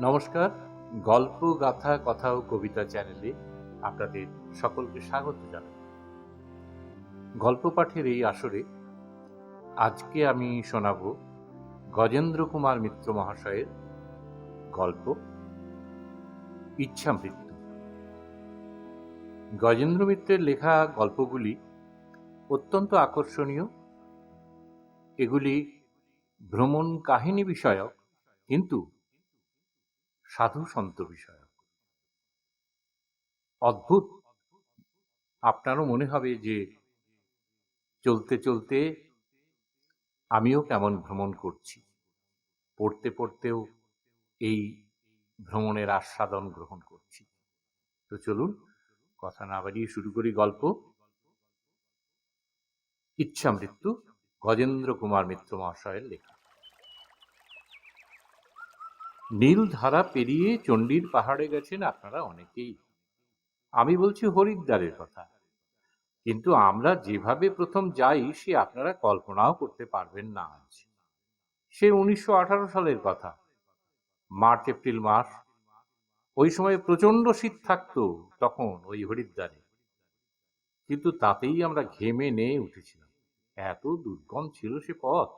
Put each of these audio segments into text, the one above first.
নমস্কার, গল্প, গাথা, কথা ও কবিতা চ্যানেলে আপনাদের সকলকে স্বাগত জানাই। গল্প পাঠের এই আসরে আজকে আমি শোনাব গজেন্দ্র কুমার মিত্র মহাশয়ের গল্প, ইচ্ছা মৃত্যু। গজেন্দ্র মিত্রের লেখা গল্পগুলি অত্যন্ত আকর্ষণীয়। এগুলি ভ্রমণ কাহিনী বিষয়ক, কিন্তু সাধু সন্ত বিষয়ক। অদ্ভুত। আপনারও মনে হবে যে চলতে চলতে আমিও কেমন ভ্রমণ করছি। পড়তে পড়তেও এই ভ্রমণের আস্বাদন গ্রহণ করছি। তো চলুন কথা না বাড়িয়ে শুরু করি গল্প। ইচ্ছা মৃত্যু গজেন্দ্র কুমার মিত্র মহাশয়ের লেখা। নীল ধারা পেরিয়ে চণ্ডীর পাহাড়ে গেছেন আপনারা অনেকেই। আমি বলছি হরিদ্বারের কথা। কিন্তু আমরা যেভাবে প্রথম যাই, সে আপনারা কল্পনাও করতে পারবেন না আজ। সে উনিশশো আঠারো সালের কথা। মার্চ, এপ্রিল মাস ওই সময় প্রচণ্ড শীত থাকতো তখন ওই হরিদ্বারে। কিন্তু তাতেই আমরা ঘেমে নিয়ে উঠেছিলাম। এত দুর্গম ছিল সে পথ।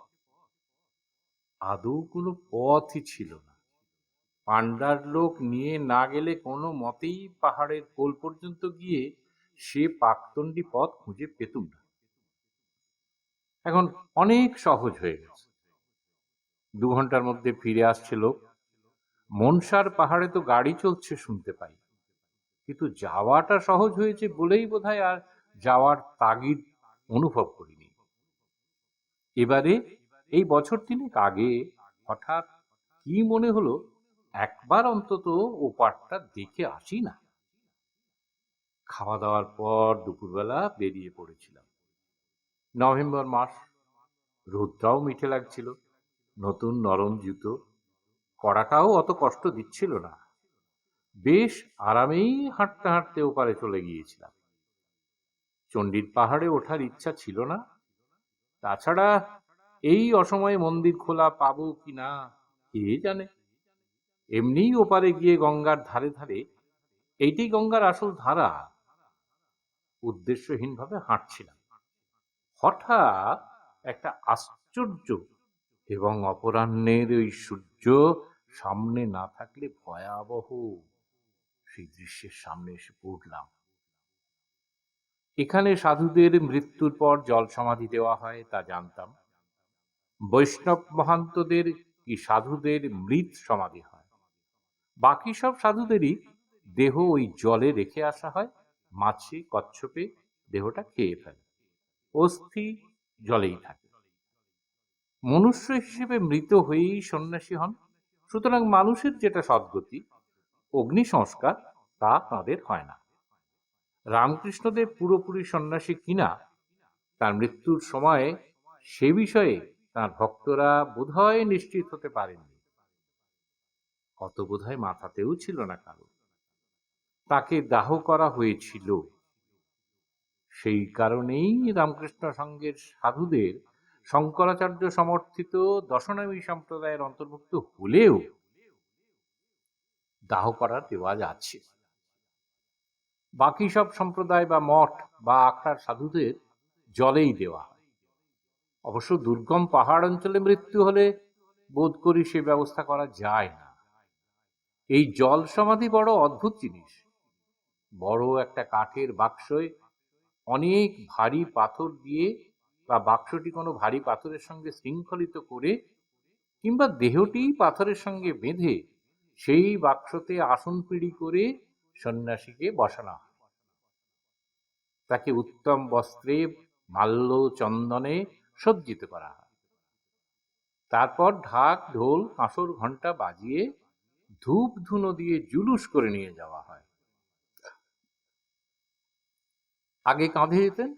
আদৌ কোনো পথই ছিল না। পাণ্ডার লোক নিয়ে না গেলে কোনো মতেই পাহাড়ের কোল পর্যন্ত গিয়ে সে পাকতণ্ডি পথ খুঁজে পেতুম না। এখন অনেক সহজ হয়ে গেছে। দু ঘণ্টার মধ্যে ফিরে আসছে লোক। মনসার পাহাড়ে তো গাড়ি চলছে শুনতে পাই। কিন্তু যাওয়াটা সহজ হয়েছে বলেই বোধহয় আর যাওয়ার তাগিদ অনুভব করিনি। এবারে এই বছর তিনেক আগে হঠাৎ কি মনে হলো একবার অন্তত ওপারটা দেখে আসি না। খাওয়া দাওয়ার পর দুপুরবেলা বেরিয়ে পড়েছিলাম। নভেম্বর মাস, রোদটাও মিঠে লাগছিল, নতুন নরম জুতো কড়াটাও অত কষ্ট দিচ্ছিল না। বেশ আরামেই হাঁটতে হাঁটতে ওপারে চলে গিয়েছিলাম। চণ্ডীর পাহাড়ে ওঠার ইচ্ছা ছিল না। তাছাড়া এই অসময়ে মন্দির খোলা পাবো কি না, কে জানে? এমনিই ওপারে গিয়ে গঙ্গার ধারে ধারে এইটাই গঙ্গার আসল ধারা। উদ্দেশ্যহীনভাবে হাঁটছিলাম। হঠাৎ একটা আশ্চর্য এবং অপরাহ্নের ওই সূর্য সামনে না থাকলে ভয়াবহ সেই দৃশ্যের সামনে এসে পড়লাম। এখানে সাধুদের মৃত্যুর পর জল সমাধি দেওয়া হয়, তা জানতাম। বৈষ্ণব মহান্তদের কি সাধুদের মৃত সমাধি হয়? বাকি সব সাধুদেরই দেহ ওই জলে রেখে আসা হয়, মাছে, কচ্ছপে দেহটা খেয়ে ফেলে। অস্থি জলেই থাকে। মনুষ্য হিসেবে মৃত হয়েই সন্ন্যাসী হন, সুতরাং মানুষের যেটা সদ্গতি, অগ্নি সংস্কার তা তাঁদের হয় না। রামকৃষ্ণদেব পুরোপুরি সন্ন্যাসী কিনা, তার মৃত্যুর সময়ে সে বিষয়ে তার ভক্তরা বোধহয় নিশ্চিত হতে পারেননি। অত বোধহয় মাথাতেও ছিল না কারও। তাকে দাহ করা হয়েছিল। সেই কারণেই রামকৃষ্ণ সঙ্গের সাধুদের শঙ্করাচার্য সমর্থিত দশনামী সম্প্রদায়ের অন্তর্ভুক্ত হলেও দাহ করার রেওয়াজ আছে। বাকি সব সম্প্রদায় বা মঠ বা আখড়ার সাধুদের জলেই দেওয়া হয়। অবশ্য দুর্গম পাহাড় অঞ্চলে মৃত্যু হলে বোধ করি সে ব্যবস্থা করা যায় না। এই জল সমাধি বড় অদ্ভুত জিনিস। বড় একটা কাঠের বাক্সয় অনেক ভারী পাথর দিয়ে বা বাক্সটি কোনো ভারী পাথরের সঙ্গে শৃঙ্খলিত করে কিংবা দেহটি পাথরের সঙ্গে বেঁধে সেই বাক্সতে আসন পিড়ি করে সন্ন্যাসীকে বসানো হয়। তাকে উত্তম বস্ত্রে, মাল্য চন্দনে সজ্জিত করা হয়। তারপর ঢাক, ঢোল, কাঁসর ঘণ্টা বাজিয়ে ধূপ ধুনো দিয়ে জুলুস করে নিয়ে যাওয়া হয়। আগে কাঁধে যেতেন,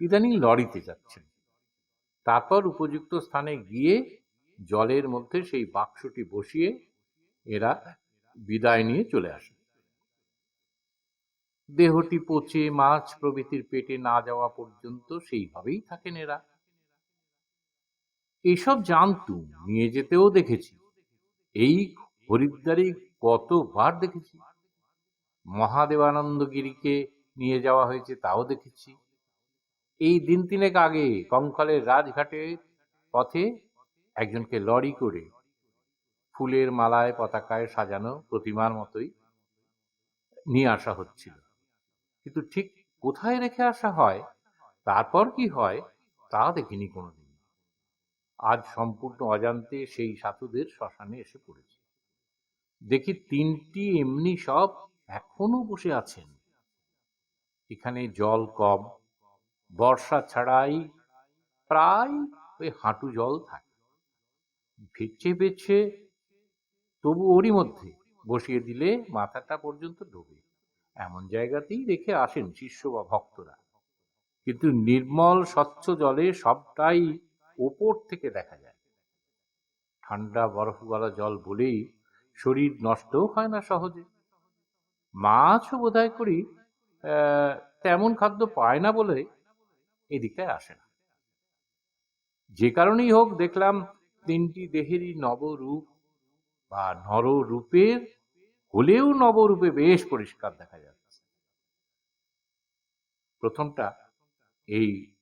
ইদানিং লরিতে যাচ্ছেন। তারপর উপযুক্ত স্থানে গিয়ে জলের মধ্যে সেই বাক্সটি বসিয়ে এরা বিদায় নিয়ে চলে আসে দেহটি পচে, মাছ প্রভৃতির পেটে না যাওয়া পর্যন্ত সেইভাবেই থাকেন এরা। এইসব জানতুম, নিয়ে যেতেও দেখেছি। এই হরিদ্বারে কতবার দেখেছি। মহাদেবানন্দগিরিকে নিয়ে যাওয়া হয়েছে তাও দেখেছি। এই দিন তিনেক আগে কঙ্কালের রাজঘাটে পথে একজনকে লরি করে ফুলের মালায় পতাকায় সাজানো প্রতিমার মতোই নিয়ে আসা হচ্ছিল। কিন্তু ঠিক কোথায় রেখে আসা হয়, তারপর কি হয়, তা দেখিনি কোনোদিন। আজ সম্পূর্ণ অজান্তে সেই সাধুদের শ্মশানে এসে পড়েছি। দেখি তিনটি এমনি সব এখনও বসে আছেন। এখানে জল কম, বর্ষা ছাড়াই প্রায় ওই হাঁটু জল থাকে। বেছে বেছে তবু ওরই মধ্যে বসিয়ে দিলে মাথাটা পর্যন্ত ডোবে। এমন জায়গাতেই রেখে আসেন শিষ্য বা ভক্তরা। কিন্তু নির্মল, স্বচ্ছ জলে সবটাই ওপর থেকে দেখা যায়। ঠান্ডা বরফ গলা জল বলেই শরীর নষ্টও হয় না সহজে। মাছও বোধহয় করি আহ, তেমন খাদ্য পায় না বলে এদিকটায় আসে না। যে কারণেই হোক দেখলাম তিনটি দেহেরই নবরূপ বা নররূপের হলেও নবরূপে বেশ পরিষ্কার দেখা যাচ্ছে। প্রথমটা এই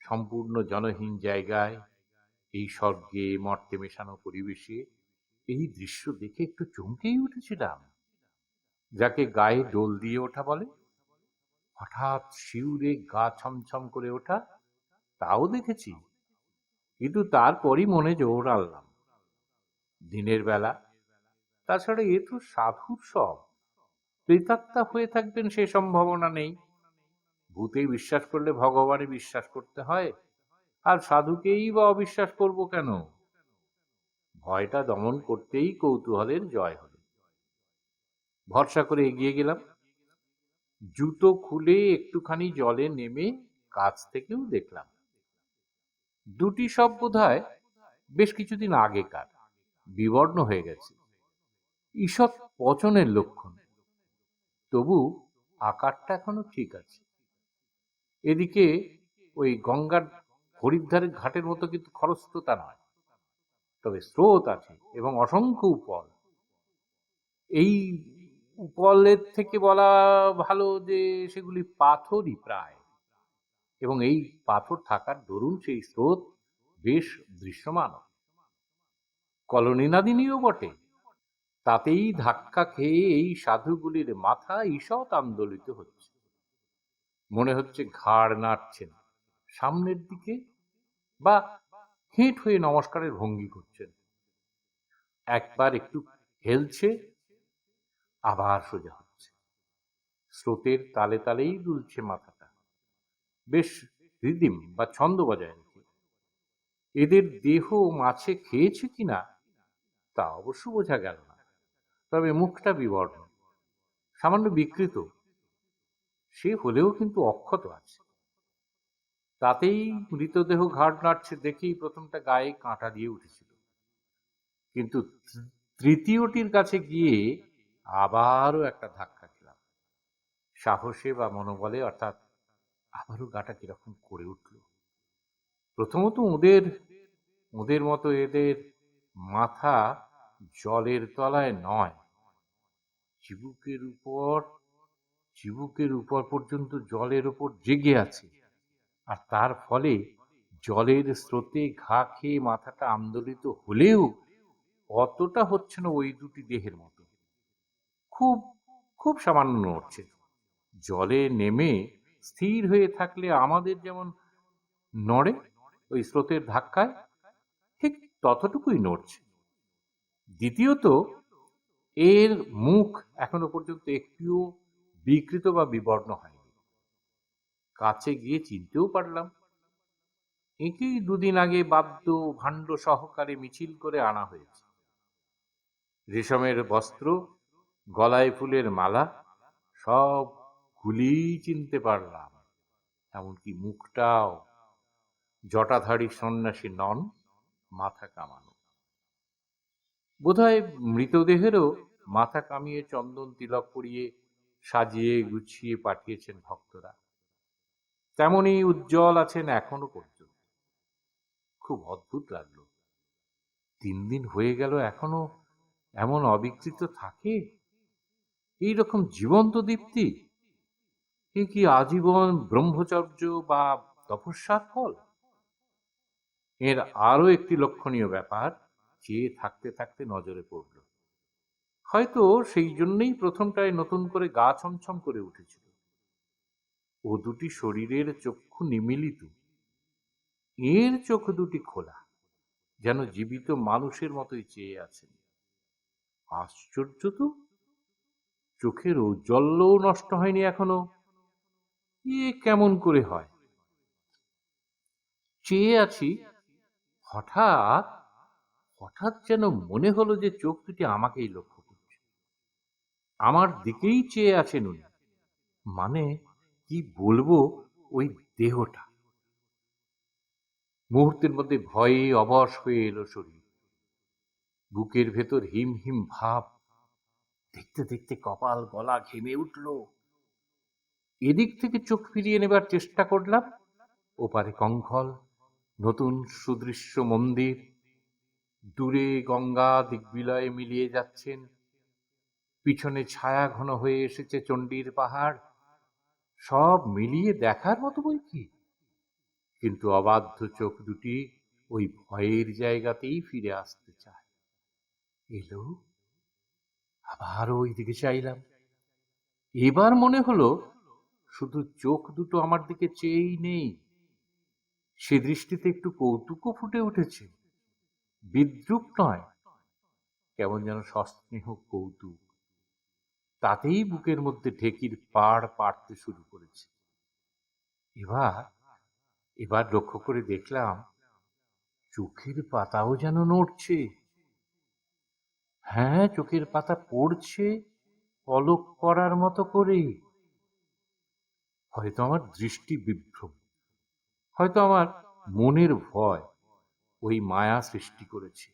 সম্পূর্ণ জনহীন জায়গায় এই স্বর্গে মর্তে মেশানো পরিবেশে এই দৃশ্য দেখে একটু চমকেই উঠেছিলাম। যাকে গায়ে ডোল দিয়ে ওঠা বলে। হঠাৎ শিউরে গা ছমছম করে ওঠা, তাও দেখেছি। কিন্তু তারপরই মনে জোর আনলাম। দিনের বেলা, তাছাড়া এ তো সাধুর সব। প্রেতাত্মা হয়ে থাকবেন সে সম্ভাবনা নেই। ভূতে বিশ্বাস করলে ভগবানে বিশ্বাস করতে হয়। আর সাধুকেই বা অবিশ্বাস করব কেন? ভয়টা দমন করতেই কৌতূহলের জয় হলো। ভরসা করে এগিয়ে গেলাম। জুতো খুলে একটুখানি জলে নেমে কাছ থেকেও দেখলাম। দুটি সব বোধহয় বেশ কিছুদিন আগেকার, বিবর্ণ হয়ে গেছে। ঈষৎ পচনের লক্ষণ। তবু আকারটা এখনও ঠিক আছে। এদিকে ওই গঙ্গার হরিদ্বারের ঘাটের মতো কিন্তু খরস্রোতা নয়। তবে স্রোত আছে এবং অসংখ্য উপল। এই উপলের থেকে বলা ভালো যে সেগুলি পাথরই প্রায় এবং এই পাথর থাকার দরুন সেই স্রোত বেশ দৃশ্যমান। কলোনিনাদিনীও বটে। তাতেই ধাক্কা খেয়ে এই সাধুগুলির মাথা ঈষৎ আন্দোলিত হচ্ছে। মনে হচ্ছে ঘাড় নাড়ছেন। সামনের দিকে বা হেঁট হয়ে নমস্কারের ভঙ্গি করছেন। একবার একটু হেলছে আবার সোজা হচ্ছে। স্রোতের তালে তালেই দুলছে মাথাটা। বেশ রিদিম বা ছন্দ বজায় রেখে এদের দেহ মাছে খেয়েছে কিনা, তা অবশ্য বোঝা গেল না। তবে মুখটা বিবর্ণ। সামান্য বিকৃত। সে হলেও কিন্তু অক্ষত আছে। তাতেই মৃতদেহ ঘাট নাড়ছে দেখেই প্রথমটা গায়ে কাঁটা দিয়ে উঠেছিল। কিন্তু তৃতীয়টির কাছে গিয়ে আবারও একটা ধাক্কা খেলাম। সাহসে বা মনোবলে, অর্থাৎ আবারও গাটা কীরকম করে উঠল। প্রথমত ওদের ওদের মতো এদের মাথা জলের তলায় নয়। চিবুকের উপর চিবুকের উপর পর্যন্ত জলের উপর জেগে আছে। আর তার ফলে জলের স্রোতে ঘা খেয়ে মাথাটা আন্দোলিত হলেও অতটা হচ্ছে না ওই দুটি দেহের মতো। খুব খুব সামান্য নড়ছে জলে নেমে স্থির হয়ে থাকলে আমাদের যেমন নড়ে ওই স্রোতের ধাক্কায়, ঠিক ততটুকুই নড়ছে। দ্বিতীয়ত, এর মুখ এখনও পর্যন্ত একটিও বিকৃত বা বিবর্ণ হয়নি। কাছে গিয়ে চিনতেও পারলাম। একেই দুদিন আগে বাদ্য ভাণ্ড সহকারে মিছিল করে আনা হয়েছে। রেশমের বস্ত্র, গলায় ফুলের মালা, সব গুলি চিনতে পারলাম, এমনকি মুখটাও। জটাধারী সন্ন্যাসী নন, মাথা কামানো। বোধহয় মৃতদেহেরও মাথা কামিয়ে চন্দন তিলক পরিয়ে সাজিয়ে গুছিয়ে পাঠিয়েছেন ভক্তরা। তেমনি উজ্জ্বল আছেন এখনও পর্যন্ত। খুব অদ্ভুত লাগল। তিন দিন হয়ে গেল এখনও এমন অবিকৃত থাকে? এই রকম জীবন্ত দীপ্তি? এ কি আজীবন ব্রহ্মচর্য বা তপস্যার ফল? এর আরও একটি লক্ষণীয় ব্যাপার চেয়ে থাকতে থাকতে নজরে পড়ল। হয়তো সেই জন্যই প্রথমটায় নতুন করে গা ছমছম করে উঠেছিল ও দুটি শরীরের চক্ষু নিমিলিত। এর চোখ দুটি খোলা, যেন জীবিত মানুষের মতোই চেয়ে আছেন। আশ্চর্য তো! চোখের ঔজ্জ্বল্যও নষ্ট হয়নি এখনও। এ কেমন করে হয়? চেয়ে আছি, হঠাৎ হঠাৎ যেন মনে হলো যে চোখ দুটি আমাকেই লক্ষ্য করছে। আমার দিকেই চেয়ে আছেন উনি। মানে কি বলব ওই দেহটা? মুহূর্তের মধ্যে ভয়ে অবশ হয়ে এলো শরীর। বুকের ভেতর হিম হিম ভাব। দেখতে দেখতে কপাল গলা ঘেমে উঠল। এদিক থেকে চোখ ফিরিয়ে নেবার চেষ্টা করলাম। ওপারে কঙ্খল নতুন সুদৃশ্য মন্দির। দূরে গঙ্গা দিগ্বিলয়ে মিলিয়ে যাচ্ছেন। পিছনে ছায়া ঘন হয়ে এসেছে চণ্ডীর পাহাড়। সব মিলিয়ে দেখার মতো বই কি? কিন্তু অবাধ্য চোখ দুটি ওই ভয়ের জায়গাতেই ফিরে আসতে চায়। এলো? আবার ওই দিকে চাইলাম। এবার মনে হলো শুধু চোখ দুটো আমার দিকে চেয়েই নেই। সে দৃষ্টিতে একটু কৌতুকও ফুটে উঠেছে। বিদ্রুপ নয়, কেমন যেন সস্নেহ কৌতুক। তাতেই বুকের মধ্যে ঢেকির পাড় পাড়তে শুরু করেছে। এবার এবার লক্ষ্য করে দেখলাম, চোখের পাতাও যেন নড়ছে। হ্যাঁ চোখের পাতা পড়ছে, পলক করার মতো করে হয়তো আমার দৃষ্টি বিভ্রম, হয়তো আমার মনের ভয় ওই মায়া সৃষ্টি করেছে।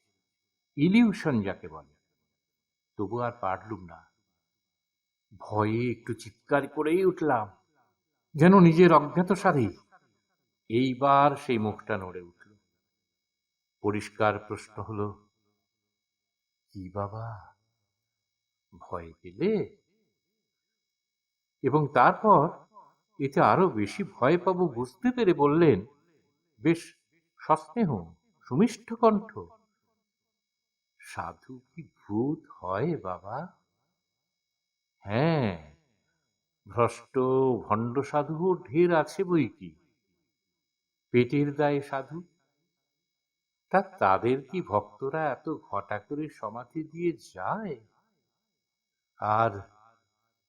ইলিউশন যাকে বলে। তবু আর পারলুম না। ভয়ে একটু চিৎকার করেই উঠলাম যেন নিজের অজ্ঞাত সারেই এইবার সেই মুখটা নড়ে উঠল। পরিষ্কার প্রশ্ন হলো কি বাবা? ভয় পেলে? এবং তারপর এতে আরও বেশি ভয় পাবো বুঝতে পেরে বললেন বেশ সস্নেহ সুমিষ্ঠ কণ্ঠ। সাধু কি ভূত হয় বাবা? হ্যাঁ ভ্রষ্ট ভণ্ড সাধুও ঢের আছে বই কি? পেটের দায়ে সাধু? তা তাদের কি ভক্তরা এত ঘটা করে সমাধি দিয়ে যায়? আর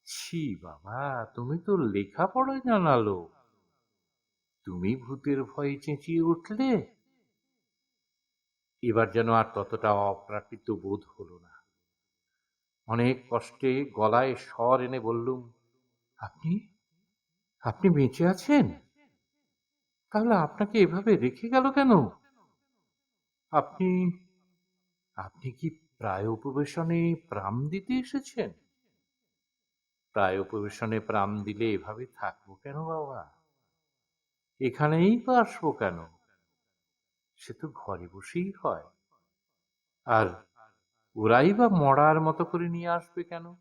ছি বাবা, তুমি তো লেখাপড়া জানালো। তুমি ভূতের ভয়ে চেঁচিয়ে উঠলে। এবার যেন আর ততটা অপ্রাকৃত বোধ হলো না। অনেক কষ্টে গলায় স্বর এনে বললুম, আপনি আপনি বেঁচে আছেন? তাহলে আপনাকে এভাবে রেখে গেল কেন? আপনি আপনি কি প্রায় উপবেশনে প্রাণ দিতে এসেছেন? প্রায় উপবেশনে প্রাণ দিলে এভাবে থাকব কেন বাবা? এখানেই তো আসব কেন? সে তো ঘরে বসেই হয়। আর ওরাই বা মরার মতো করে নিয়ে আসবে কেন?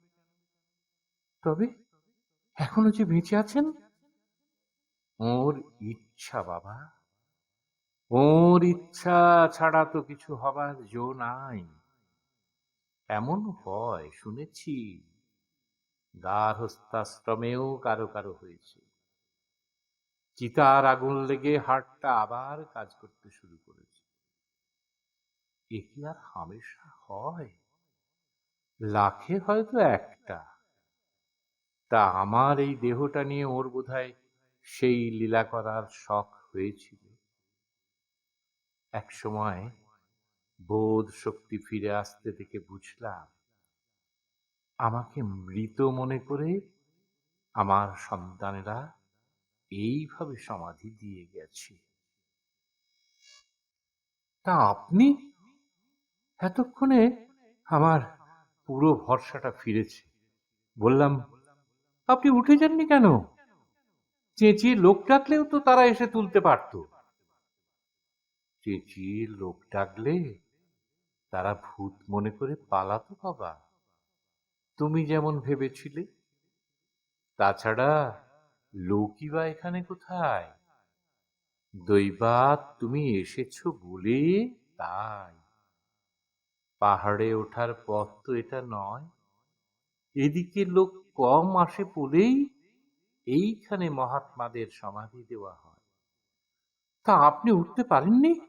তবে এখনও যে বেঁচে আছেন? ওর ইচ্ছা বাবা। ওর ইচ্ছা ছাড়া তো কিছু হবার জো নাই। এমন হয় শুনেছি। গার্হস্থ্যাশ্রমেও কারও কারও হয়েছে। চিতার আগুন লেগে হাড়টা আবার কাজ করতে শুরু করেছে। এ কি আর হামেশা হয়? লাখে হয়তো একটা। তা আমার এই দেহটা নিয়ে ওর বোধহয় সেই লীলা করার শখ হয়েছিল। এক সময় বোধ শক্তি ফিরে আসতে দেখে বুঝলাম, আমাকে মৃত মনে করে আমার সন্তানেরা এইভাবে সমাধি দিয়ে গেছে। তা আপনি এতক্ষণে আমার পুরো ভরসাটা ফিরেছে। বললাম, আপনি উঠে যাননি কেন? চেঁচিয়ে লোক ডাকলেও তো তারা এসে তুলতে পারত। চেঁচিয়ে লোক ডাকলে তারা ভূত মনে করে পালাতো বাবা। তুমি যেমন ভেবেছিলে। তাছাড়া লোকই বা এখানে কোথায়? দৈবাত তুমি এসেছ বলে তাই। পাহাড়ে ওঠার পথ তো এটা নয়। এদিকে লোক কম আসে বলেই এইখানে মহাত্মাদের সমাধি দেওয়া হয়। তা আপনি উঠতে পারেননি?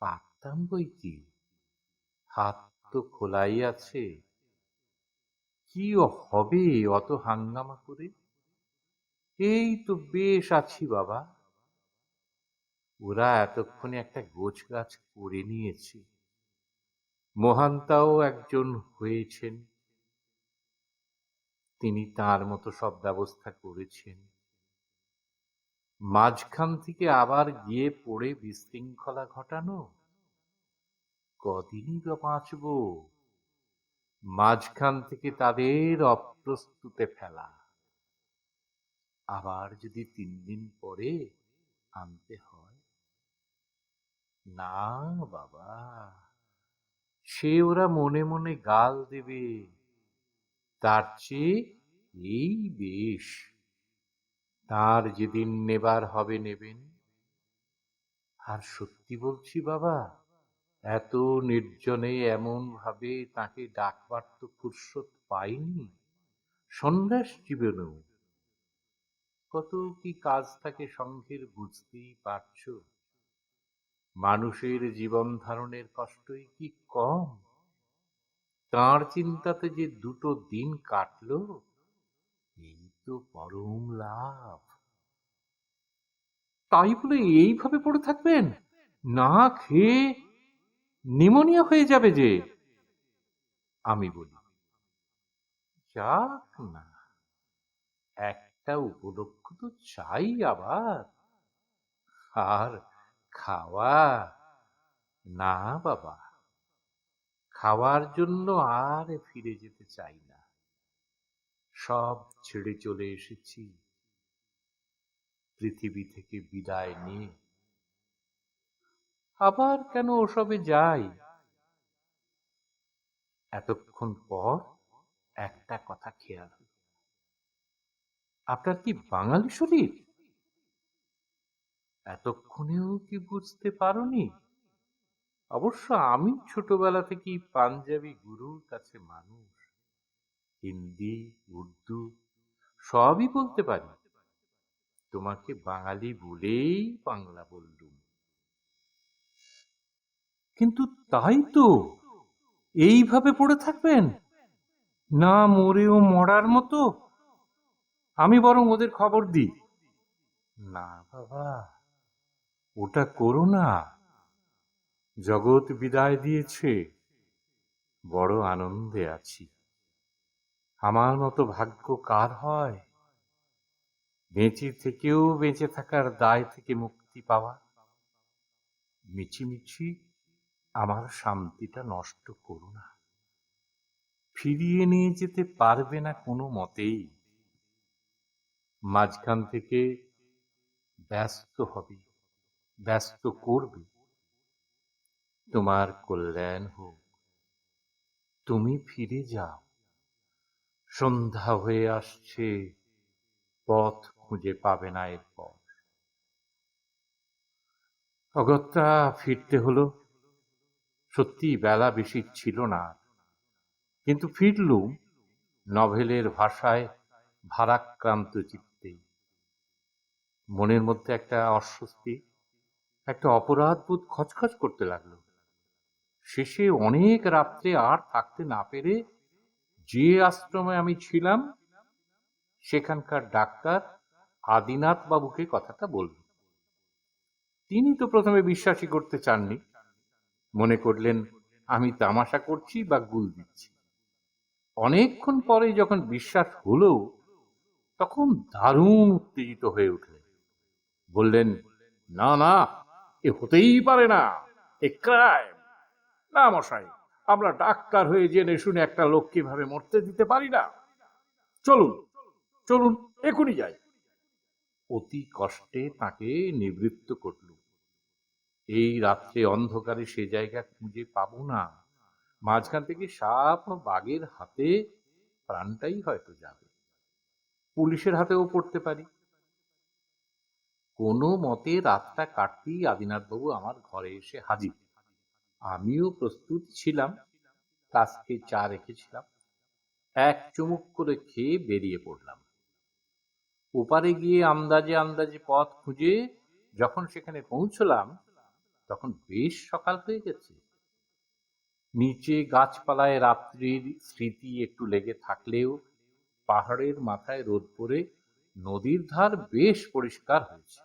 পারতাম বই কি? হাত তো খোলাই আছে। কি হবে অত হাঙ্গামা করে? এই তো বেশ আছি বাবা। ওরা এতক্ষণে একটা গোছ গাছ করে নিয়েছে। মহান্তাও একজন হয়েছেন। তিনি তার মতো সব ব্যবস্থা করেছেন। মাঝখান থেকে আবার গিয়ে পড়ে বিশৃঙ্খলা ঘটানো? কদিনই বা বাঁচব? মাঝখান থেকে তাদের অপ্রস্তুতে ফেলা। আবার যদি তিন দিন পরে আনতে হয়? না, বাবা। সে ওরা মনে মনে গাল দেবে। তার চেয়ে এই বেশ। তার যেদিন নেবার হবে নেবেন। আর সত্যি বলছি বাবা, এত নির্জনে এমন ভাবে তাকে ডাকবার তো ফুরসত পাইনি। সন্ন্যাস জীবনেও। কত কি কাজ থাকে সংঘের বুঝতেই পারছ? মানুষের জীবন ধারণের কষ্টই কি কম? তাঁর চিন্তাতে যে দুটো দিন কাটলো, এই তো পরম লাভ। তাই বলে এইভাবে পড়ে থাকবেন? না খেয়ে নিমোনিয়া হয়ে যাবে যে, আমি বলি। যাক না, একটা উপলক্ষ তো চাই আবার। আর খাওয়া? না, বাবা। খাওয়ার জন্য আর ফিরে যেতে চাই না। সব ছেড়ে চলে এসেছি। পৃথিবী থেকে বিদায় নিয়ে। আবার কেন ওসবে যাই? এতক্ষণ পর একটা কথা খেয়াল আপনার কি বাঙালি শরীর? এতক্ষণেও কি বুঝতে পারোনি? অবশ্য আমি ছোটবেলা থেকেই পাঞ্জাবি গুরুর কাছে মানুষ। হিন্দি, উর্দু, সবই বলতে পারি। তোমাকে বাঙালি বলেই বাংলা বললুম। কিন্তু তাই তো, এইভাবে পড়ে থাকবেন? না মরেও মরার মতো? আমি বরং ওদের খবর দিই। না বাবা। ওটা করো না। জগৎ বিদায় দিয়েছে, বড় আনন্দে আছি। আমার মতো ভাগ্য কার হয়? বেঁচে থেকেও বেঁচে থাকার দায় থেকে মুক্তি পাওয়া? মিছিমিছি আমার শান্তিটা নষ্ট করো না। ফিরিয়ে নিয়ে যেতে পারবে না কোনো মতেই। মাঝখান থেকে ব্যস্ত হবে। ব্যস্ত করবে। তোমার কল্যাণ হোক। তুমি ফিরে যাও। সন্ধ্যা হয়ে আসছে, পথ খুঁজে পাবে না এরপর। অগত্যা ফিরতে হলো। সত্যি বেলা বেশি ছিল না। কিন্তু ফিরলুম নভেলের ভাষায় ভারাক্রান্ত চিত্তে। মনের মধ্যে একটা অস্বস্তি একটা অপরাধবোধ খচখচ করতে লাগল। শেষে অনেক রাত্রে আর থাকতে না পেরে যে আশ্রমে আমি ছিলাম, সেখানকার ডাক্তার আদিনাথ বাবুকে কথাটা বলল। তিনি তো প্রথমে বিশ্বাসই করতে চাননি। মনে করলেন, আমি তামাশা করছি বা গুল দিচ্ছি। অনেকক্ষণ পরে যখন বিশ্বাস হলো, তখন দারুণ উত্তেজিত হয়ে উঠলেন। বললেন, না না এ হতেই পারে না। এ ক্রাইম। না মশাই, আমরা ডাক্তার হয়ে জেনে শুনে একটা লোককে ভাবে মরতে দিতে পারি না। চলুন চলুন এখনই যাই। অতি কষ্টে তাকে নিবৃত্ত করল এই রাত্রে অন্ধকারে সে জায়গা খুঁজে পাবো না। মাঝখান থেকে সাপ বাঘের হাতে প্রাণটাই হয়তো যাবে। পুলিশের হাতেও পড়তে পারি। কোনো মতে রাতটা কাটতেই আদিনাথবাবু আমার ঘরে এসে হাজির। আমিও প্রস্তুত ছিলাম ফ্লাস্কে চা রেখেছিলাম, এক চুমুক করে খেয়ে বেরিয়ে পড়লাম। ওপারে গিয়ে আন্দাজে আন্দাজে পথ খুঁজে যখন সেখানে পৌঁছলাম, তখন বেশ সকাল হয়ে গেছে। নিচে গাছপালায় রাত্রির স্মৃতি একটু লেগে থাকলেও পাহাড়ের মাথায় রোদ পড়ে নদীর ধার বেশ পরিষ্কার হয়েছে।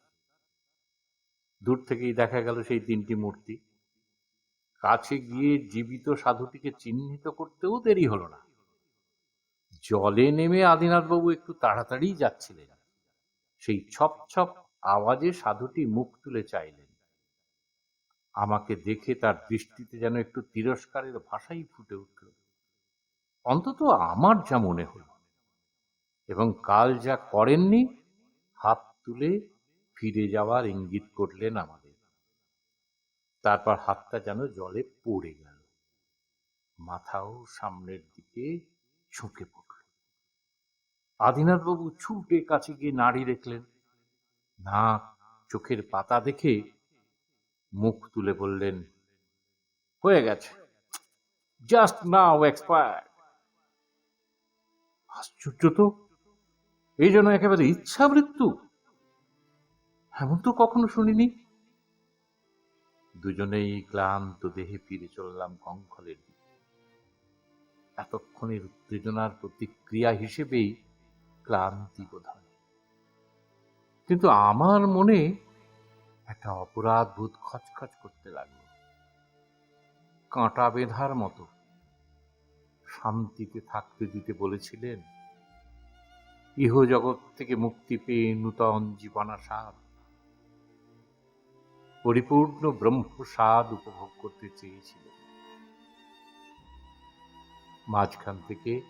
দূর থেকেই দেখা গেল সেই তিনটি মূর্তি। কাছে গিয়ে জীবিত সাধুটিকে চিহ্নিত করতেও দেরি হলো না। জলে নেমে আদিনাথবাবু একটু তাড়াতাড়ি যাচ্ছিলেন। সেই ছপ ছপ আওয়াজে সাধুটি মুখ তুলে চাইলেন। আমাকে দেখে তার দৃষ্টিতে যেন একটু তিরস্কারের ভাষাই ফুটে উঠল। অন্তত আমার যা মনে হল। এবং কাল যা করেননি, হাত তুলে ফিরে যাওয়ার ইঙ্গিত করলেন আমাদের। তারপর হাতটা যেন জলে পড়ে গেল। মাথাও সামনের দিকে ঝুঁকে পড়ল। আদিনাথবাবু ছুটে কাছে গিয়ে নাড়ি দেখলেন। না, চোখের পাতা দেখে মুখ তুলে বললেন, হয়ে গেছে। জাস্ট নাও এক্সপায়ার আশ্চর্য তো! এই জন্য একেবারে ইচ্ছা মৃত্যু। এমন তো কখনো শুনিনি। দুজনেই ক্লান্ত দেহে ফিরে চললাম কঙ্খলের দিকে। এতক্ষণের উত্তেজনার প্রতিক্রিয়া হিসেবেই ক্লান্তি বোধ কিন্তু আমার মনে একটা অপরাধ বোধ খচখচ করতে লাগল। কাঁটা বেঁধার মতো শান্তিতে থাকতে দিতে বলেছিলেন ইহজগৎ থেকে মুক্তি পেয়ে নূতন জীবনাস্বাদ পরিপূর্ণ ব্রহ্ম স্বাদ উপভোগ করতে চেয়েছিলেন। মাঝখান থেকে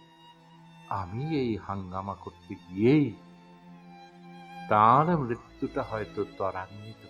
আমি এই হাঙ্গামা করতে গিয়েই তার মৃত্যুটা হয়তো ত্বরান্বিত